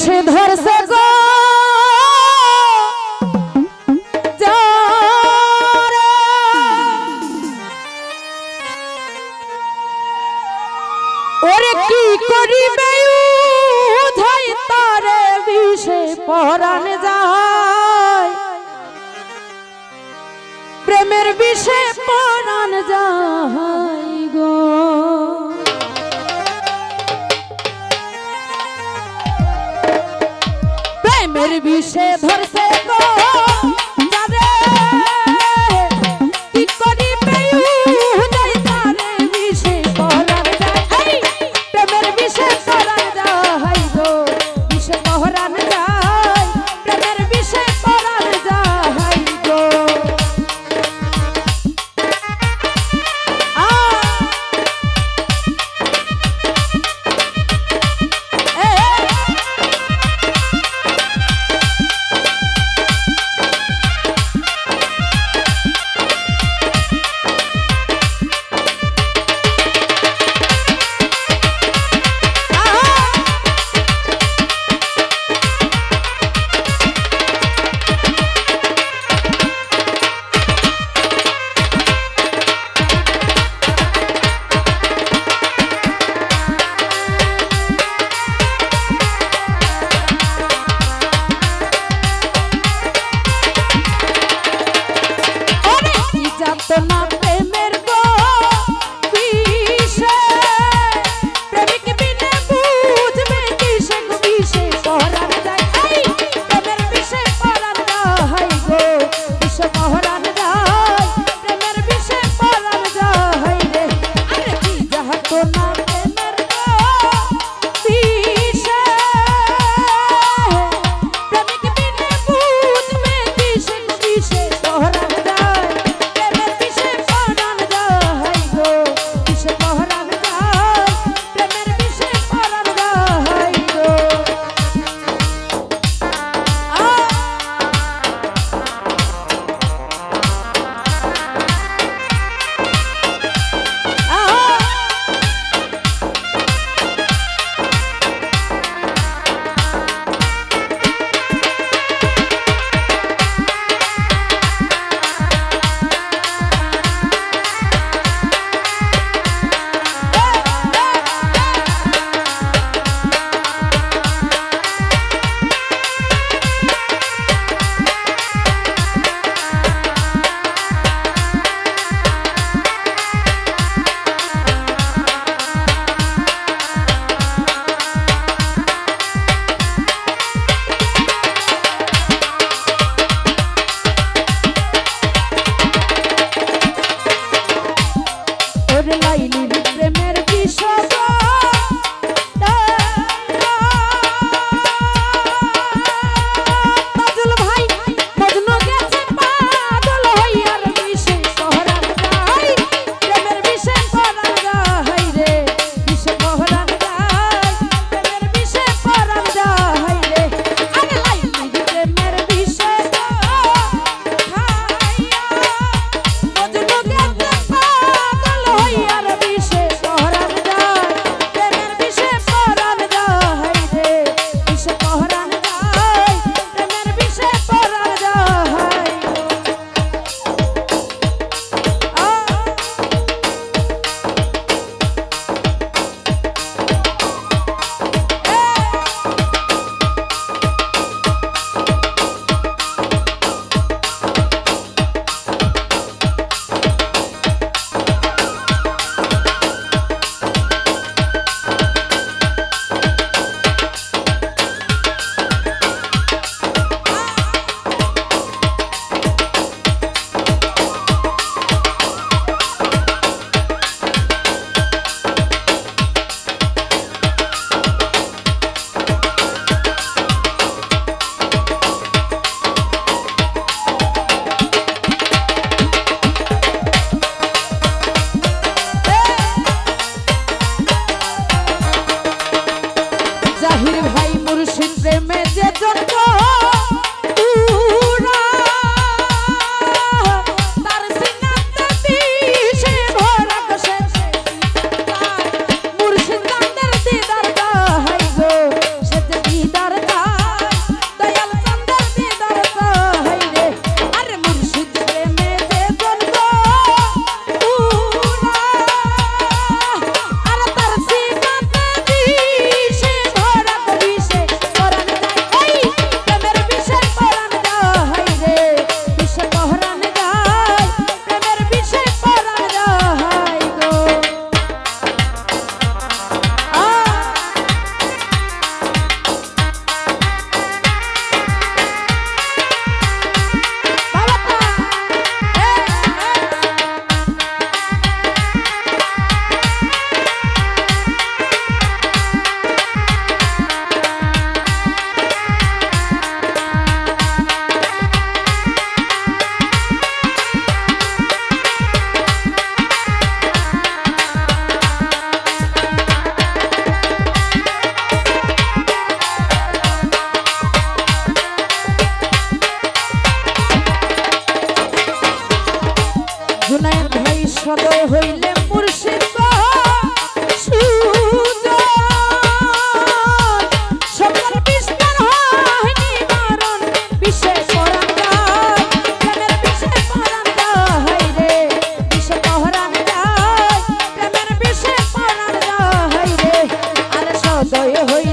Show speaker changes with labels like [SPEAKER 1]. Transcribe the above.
[SPEAKER 1] বিষে ধরছে গো। ওরে কি করিবে উধাই তারে বিষে পরাণ যায় প্রেমের বিষে ধরছে গো So 回